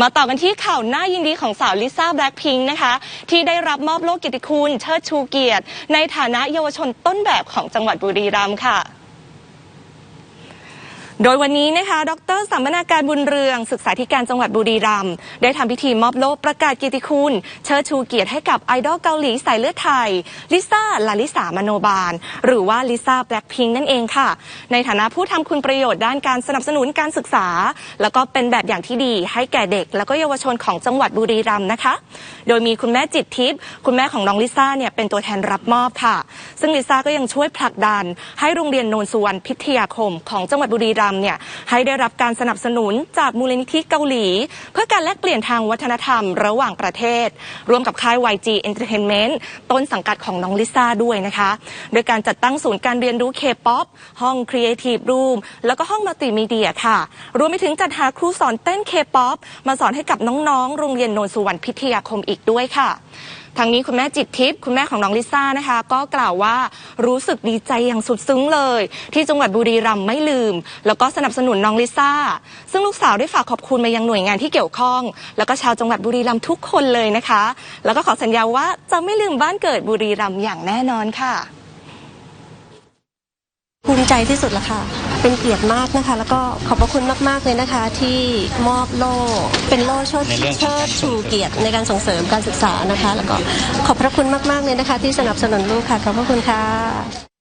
มาต่อกันที่ข่าวน่ายินดีของสาวลิซ่าแบล็คพิงค์นะคะที่ได้รับมอบโล่เกียรติคุณเชิดชูเกียรติ ในฐานะเยาวชนต้นแบบของจังหวัดบุรีรัมย์ค่ะ โดยวันนี้นะคะ ดรสัมมนาการบุญเรือง ศึกษาธิการจังหวัดบุรีรัมย์ได้ทำพิธีมอบโล่ประกาศเกียรติคุณ เชิดชูเกียรติให้กับไอดอลเกาหลีสายเลือดไทย ลิซ่า ลาลิสามโนบาล หรือว่าลิซ่าแบล็คพิงนั่นเองค่ะ ในฐานะผู้ทำคุณประโยชน์ด้านการสนับสนุนการศึกษา แล้วก็เป็นแบบอย่างที่ดีให้แก่เด็ก แล้วก็เยาวชนของจังหวัดบุรีรัมย์นะคะ โดยมีคุณแม่จิตทิพย์คุณแม่ของน้องลิซ่าเนี่ยเป็นตัวแทนรับมอบค่ะ ซึ่งลิซ่าก็ยังช่วยผลักดัน ให้โรงเรียนโนนสุวรรณพิทยาคมของจังหวัดบุรีรัมย์เนี่ยให้ได้รับการสนับสนุนจากมูลนิธิเกาหลี เพื่อการแลกเปลี่ยนทางวัฒนธรรมระหว่างประเทศ ร่วมกับค่าย YG Entertainment ต้นสังกัดของน้องลิซ่าด้วยนะคะ โดยการจัดตั้งศูนย์การเรียนรู้ K-POP ห้อง Creative Room แล้วก็ห้องมัลติมีเดียค่ะ รวมไปถึงจัดหาครูสอนเต้น K-POP มาสอนให้กับน้องๆ โรงเรียนโนนสุวรรณพิทยาคมอีกด้วยค่ะ ทางนี้คุณแม่จิตทิพย์คุณแม่ของน้องลิซ่านะคะ ก็กล่าวว่ารู้สึกดีใจอย่างสุดซึ้งเลย ที่จังหวัดบุรีรัมย์ไม่ลืม แล้วก็สนับสนุนน้องลิซ่า ซึ่งลูกสาวได้ฝากขอบคุณมายังหน่วยงานที่เกี่ยวข้อง แล้วก็ชาวจังหวัดบุรีรัมย์ทุกคนเลยนะคะ แล้วก็ขอสัญญาว่าจะไม่ลืมบ้านเกิดบุรีรัมย์อย่างแน่นอนค่ะ ใจที่สุดละค่ะ เป็นเกียรติมากนะคะ แล้วก็ขอบพระคุณมาก ๆ เลยนะคะ ที่มอบโล่เป็นโล่เชิดในเรื่องของเชิการดส่ชูงเสริมเกียรติในการส่งเสริมการศึกษานะคะ แล้วก็ขอบพระคุณมาก ๆ เลยนะคะ ที่สนับสนุนลูกค่ะ ขอบพระคุณค่ะ